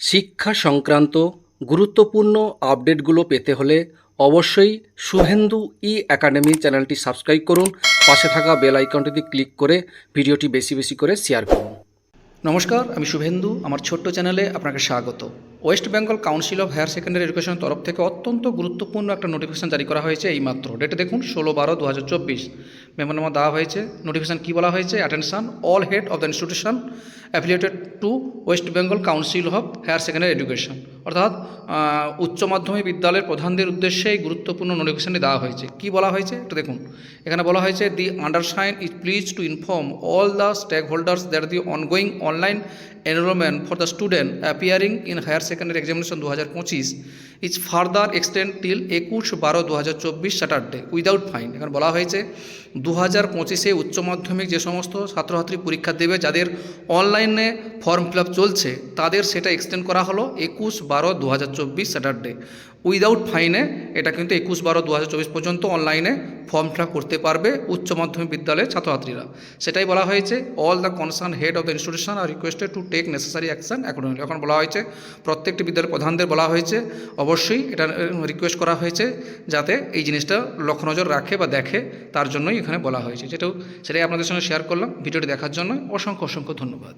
শিক্ষা সংক্রান্ত গুরুত্বপূর্ণ আপডেটগুলো পেতে হলে অবশ্যই শুভেন্দু ই একাডেমি চ্যানেলটি সাবস্ক্রাইব করুন। পাশে থাকা বেল আইকনটিতে ক্লিক করে ভিডিওটি বেশি বেশি করে শেয়ার করুন। নমস্কার, আমি শুভেন্দু। আমার ছোট্ট চ্যানেলে আপনাকে স্বাগত। West Bengal council of higher secondary এডুকেশনের তরফ থেকে অত্যন্ত গুরুত্বপূর্ণ একটা নোটিফিকেশন জারি করা হয়েছে এই মাত্র ডেটে দেখুন, ষোলো বারো দু চব্বিশ দেওয়া হয়েছে। নোটিফিকেশন কী বলা হয়েছে? Attention all head of the institution affiliated to West Bengal council of higher secondary education অর্থাৎ উচ্চ মাধ্যমিক বিদ্যালয়ের প্রধানদের উদ্দেশ্যে এই গুরুত্বপূর্ণ নোটিফিকেশনটি দেওয়া হয়েছে। কী বলা হয়েছে? একটু দেখুন। এখানে বলা হয়েছে the undersign is pleased to inform all the stakeholders that the ongoing online enrolment for the student appearing in higher secondary examination দু হাজার পঁচিশ ইজ ফার্দার এক্সটেন্ড টিল একুশ বারো দু হাজার চব্বিশ স্যাটারডে উইদাউট ফাইন এখানে বলা হয়েছে দু হাজার পঁচিশে উচ্চ মাধ্যমিক যে সমস্ত ছাত্রছাত্রী পরীক্ষা দেবে যাদের অনলাইনে ফর্ম ফিল চলছে, তাদের সেটা এক্সটেন্ড করা হলো একুশ বারো দু হাজার চব্বিশ স্যাটারডে উইদাউট ফাইনে এটা কিন্তু একুশ বারো দু হাজার চব্বিশ পর্যন্ত অনলাইনে ফর্ম ফিল আপ করতে পারবে উচ্চ মাধ্যমিক বিদ্যালয়ের ছাত্রছাত্রীরা। সেটাই বলা হয়েছে all the concern head of the institution are requested to take necessary action accordingly এখন বলা হয়েছে, প্রত্যেকটি বিদ্যালয়ের প্রধানদের বলা হয়েছে, অবশ্যই এটা রিকোয়েস্ট করা হয়েছে যাতে এই জিনিসটা লক্ষ্য নজর রাখে বা দেখে, তার জন্যই এখানে বলা হয়েছে। যেটাও সেটাই আপনাদের সঙ্গে শেয়ার করলাম, ভিডিওটি দেখার জন্য অসংখ্য অসংখ্য ধন্যবাদ।